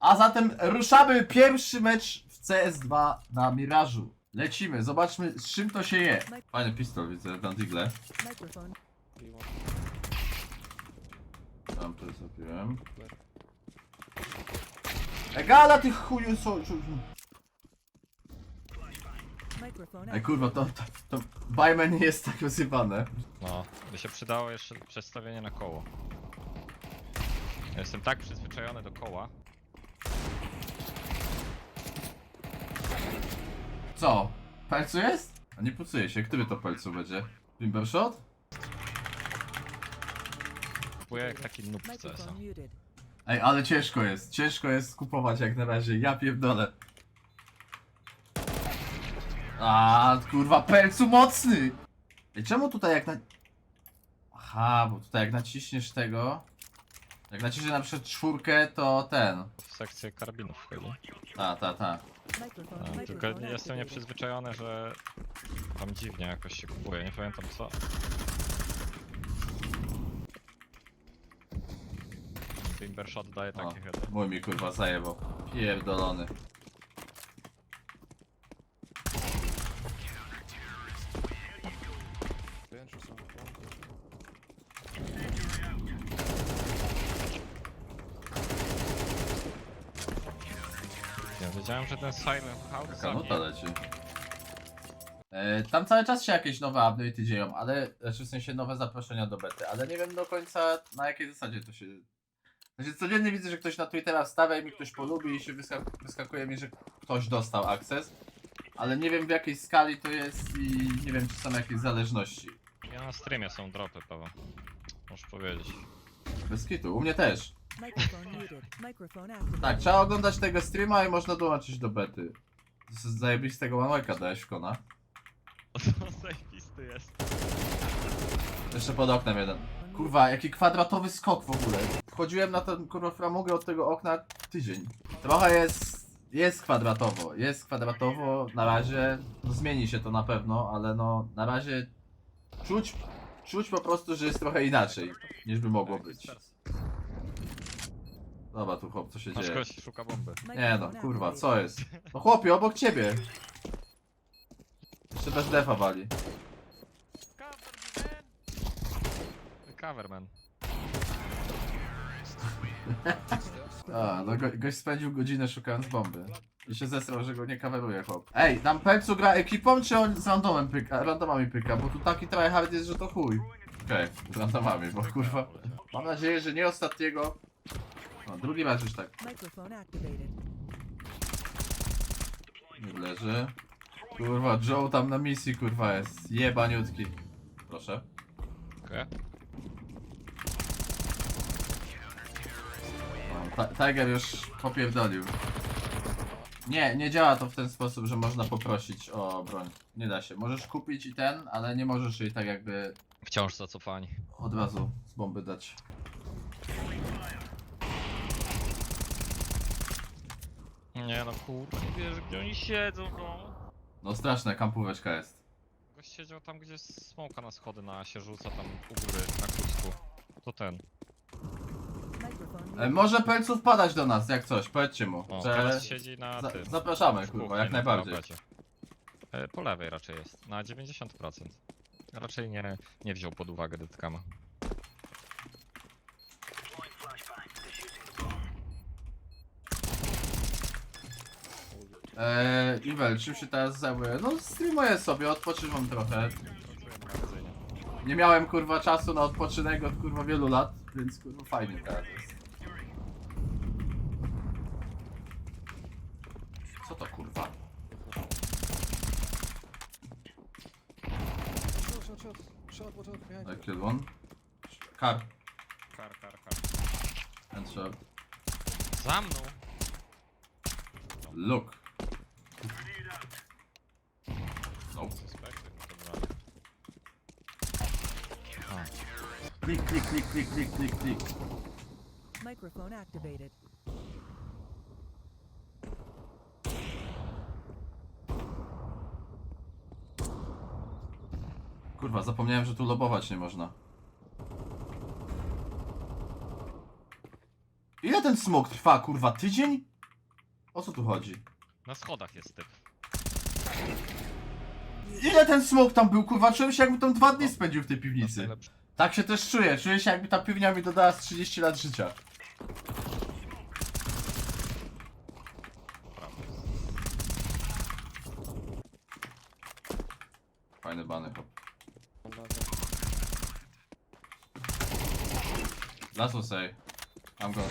A zatem ruszamy pierwszy mecz w CS2 na Mirażu. Lecimy, zobaczmy z czym to się je. Fajny pistol widzę, na digle. Tam to zrobiłem. Egala tych chuju. Microphone. Ej kurwa, to, to, to Bajman nie jest tak rozjebane. No, by się przydało jeszcze przestawienie na koło. Jestem tak przyzwyczajony do koła. Co? Pelcu jest? A nie pucuje się, który to pelcu będzie? Bimbershot? Kupuję jak taki noob w CS-a. Microphone muted. Ej, ale ciężko jest, ciężko jest kupować jak na razie, ja pierdolę. A kurwa, pelcu mocny! Ej, czemu tutaj jak na... Aha, bo tutaj jak naciśniesz tego... Jak naciśniesz na przykład czwórkę, to ten... W sekcję karabinów wchodzi. Ta, ta, ta. Microphone. Tylko jestem nieprzyzwyczajony, że tam dziwnie jakoś się kupuje, nie pamiętam co. Timbershot daje O, takie heady. mój mi kurwa zajebał. Pierdolony. Wiedziałem, że ten Silent House Taka zabije. leci. E, tam cały czas się jakieś nowe update'y dzieją, ale, znaczy w sensie nowe zaproszenia do bety, ale nie wiem do końca na jakiej zasadzie to się... Znaczy codziennie widzę, że ktoś na Twittera wstawia i mi ktoś polubi i się wyskak wyskakuje mi, że ktoś dostał akces, ale nie wiem w jakiej skali to jest i nie wiem czy są jakieś zależności. Ja na streamie są dropy, Paweł. Możesz powiedzieć. Bez kitu, u mnie też. Tak, trzeba oglądać tego streama i można dołączyć do bety. Z zajebistego manojka dałeś w kona. To zajebisty jest. Jeszcze pod oknem jeden. Kurwa, jaki kwadratowy skok w ogóle. Wchodziłem na tę kurwa framugę od tego okna tydzień. Trochę jest. Jest kwadratowo, jest kwadratowo na razie. No zmieni się to na pewno, ale no na razie czuć, czuć po prostu, że jest trochę inaczej niż by mogło być. Dobra, tu chłop, co się Nasz dzieje? gość szuka bomby. Nie no, kurwa, co jest? No chłopie, obok ciebie. Jeszcze bez defa wali. Coverman. A, no go, gość spędził godzinę szukając bomby. I się zesrał, że go nie kaweruje chłop. Ej, tam Pelcu gra ekipą, czy on z randomem pyka, randomami pyka? Bo tu taki tryhard jest, że to chuj. Okej, z randomami, bo kurwa... Mam nadzieję, że nie ostatniego... No, drugi raz już tak Microphone activated. nie leży. Kurwa, Joe tam na misji, kurwa, jest jebaniutki. Proszę. Okej. No, Tiger już popierdolił. Nie, nie działa to w ten sposób, że można poprosić o broń. Nie da się. Możesz kupić i ten, ale nie możesz jej tak jakby Wciąż zacofani. od razu z bomby dać. Nie no kurwa, nie wiesz gdzie oni siedzą no. No straszne, kampóweczka jest. Gość siedział tam gdzie smoka na schody na się rzuca tam u góry na kusku. To ten. E, może Pelcu wpadać do nas, jak coś, powiedzcie mu, O, że... teraz siedzi na za- tym. zapraszamy, w kurwa, kuchni jak na najbardziej. parapecie. E, Po lewej raczej jest, na 90%. Raczej nie, nie wziął pod uwagę Detkama. Eee, Iwel, czym się teraz zajmuję? No streamuję sobie, odpoczywam trochę. Nie miałem kurwa czasu na odpoczynek od kurwa wielu lat, więc kurwa fajnie teraz jest. Co to kurwa? Shot, shot, shot. Shot, watch out, behind I you. killed one. Car. Kar, kar, kar. And shot. Za mną! Look. No. Suspekty, no dobra. A, Klik, klik, klik, klik, klik, klik, klik. Microphone activated. Kurwa, zapomniałem, że tu lobować nie można. Ile ten smok trwa, kurwa? Tydzień? O co tu chodzi? Na schodach jest typ. Ile ten smok tam był, kurwa? Czułem się jakby tam dwa dni spędził w tej piwnicy. Najlepszy. Tak się też czuję. Czuję się jakby ta piwnia mi dodała z 30 lat życia. Fajny bany. Last will say. I'm going.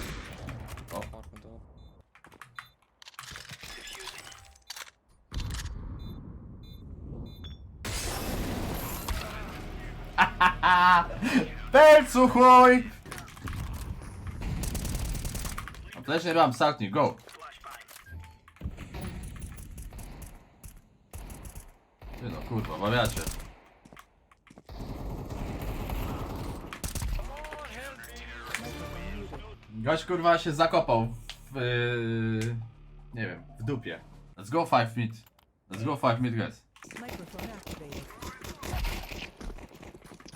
O. Pelcu chuj! Nie mam, startnij, go! Ty no kurwa, bawiacie. Gość kurwa się zakopał w... Yy, nie wiem, w dupie. Let's go 5 mid. Let's go 5 mid guys. Microphone activated.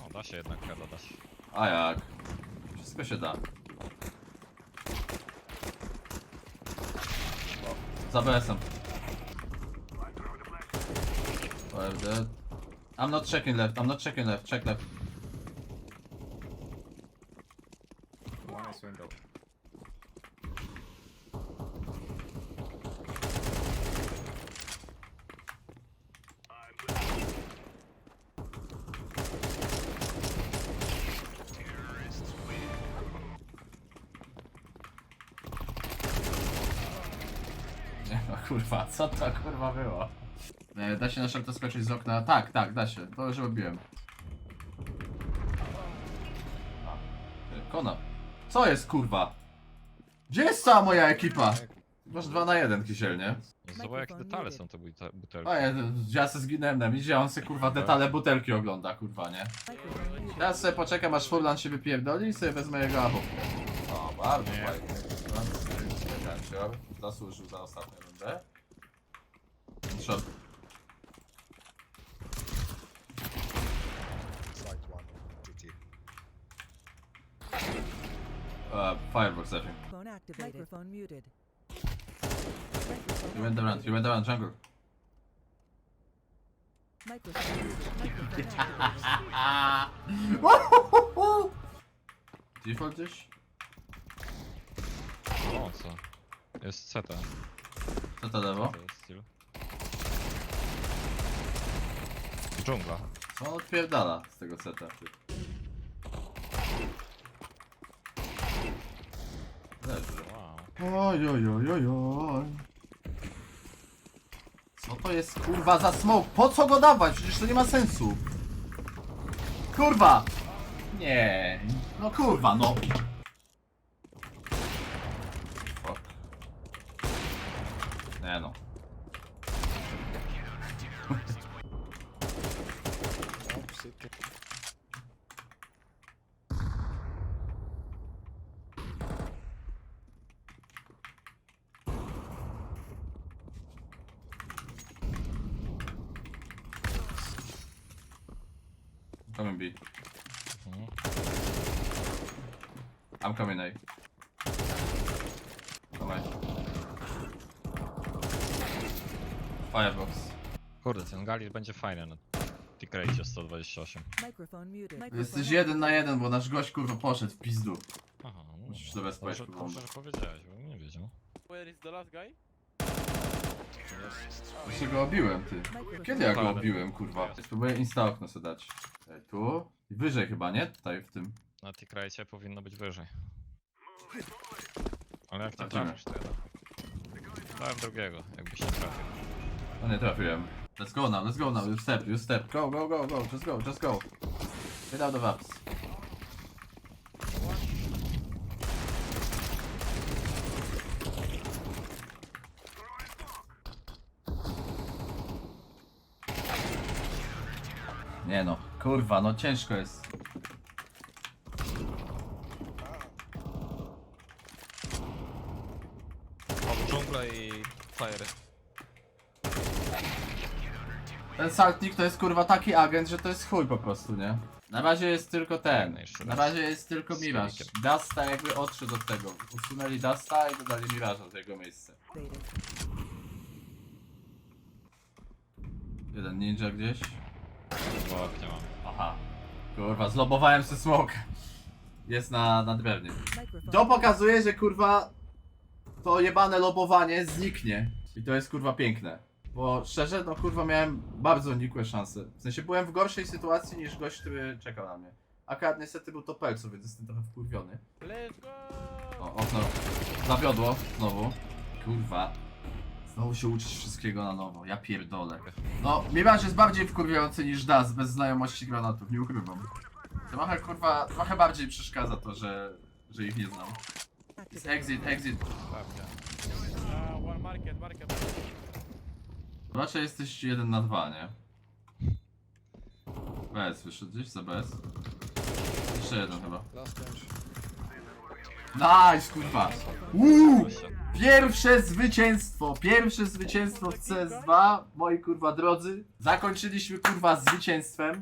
O, da się jednak dać. A jak? Wszystko się da. O, za BS-em. I'm not checking left, I'm not checking left, check left. One is window. Nie no kurwa, co to kurwa było? E, da się na szalto skoczyć z okna? Tak, tak, da się. To już robiłem. A, Kona. Co jest kurwa? Gdzie jest cała moja ekipa? Masz 2 na 1 kisiel, nie? Zobacz jakie detale są te bute- butelki. A ja, ja se zginąłem na midzie, a on se kurwa detale butelki ogląda, kurwa, nie? Teraz sobie poczekam aż Furlan się wypierdoli i sobie wezmę jego abo. O, bardzo Nie. fajnie. Kancior zasłużył za ostatnią rundę. Shot. Side one. GT. Uh, firebox, I think. Phone activated. Microphone muted. He went around, he went around jungle. Microphone muted. Microphone activated. Default gdzieś? O, co? Jest CT. Co to lewo? To jest styl. Dżungla. Co on odpierdala z tego seta? ty? Leży. Wow. Oj, oj, oj, oj, oj. Co to jest kurwa za smoke? Po co go dawać? Przecież to nie ma sensu. Kurwa! Nie. No kurwa, no. Fuck. Nie no. Oh, city. Coming B. I'm coming A. Firebox. Kurde, ten Galir będzie fajny na T-Crate 128. Microphone muted. Jesteś Microphone jeden na jeden, bo nasz gość kurwa poszedł w pizdu. Aha, no. Musisz Dobrze, spojrzeć, dobrze, że powiedziałeś, bo nie wiedział. Where is the last guy? Jeszcze go obiłem, ty. Kiedy ja go obiłem, kurwa? Spróbuję insta okno sobie dać. Ej, tu? I wyżej chyba, nie? Tutaj w tym. Na T-Crate powinno być wyżej. Ale jak nie Zobaczymy. trafisz, to ja Dałem drugiego, jakbyś nie trafił. No nie trafiłem. Let's go now, let's go now, you step, you step. Go, go, go, go, just go, just go. Get out of apps. Nie no, kurwa, no ciężko jest. O, dżunglę i fire. Ten saltnik to jest kurwa taki agent, że to jest chuj po prostu, nie? Na razie jest tylko ten. Jeszcze Na raz. razie jest tylko Z Miraż. Dusta jakby odszedł od tego. Usunęli Dusta i dodali Miraża w jego miejsce. Jeden ninja gdzieś. W oknie mam. Aha. Kurwa, zlobowałem sobie smoke. Jest na, na drewnie. To pokazuje, że kurwa to jebane lobowanie zniknie. I to jest kurwa piękne. Bo szczerze, no kurwa miałem bardzo nikłe szanse. W sensie byłem w gorszej sytuacji niż gość, który czekał na mnie. Akurat niestety był to Pelco, więc jestem trochę wkurwiony. Let's go! O, okno zawiodło znowu. Kurwa. Znowu się uczyć wszystkiego na nowo, ja pierdolę. No, Mirage jest bardziej wkurwiający niż Das bez znajomości granatów, nie ukrywam. Trochę kurwa, trochę bardziej przeszkadza to, że, że ich nie znam. Exit, exit. Uh, one market, market. Raczej jesteś jeden na dwa, nie? BS wyszedł gdzieś za BS. Jeszcze jeden chyba. Last. Nice, kurwa! Uuu! Pierwsze zwycięstwo! Pierwsze zwycięstwo w CS2, moi kurwa drodzy. Zakończyliśmy kurwa zwycięstwem.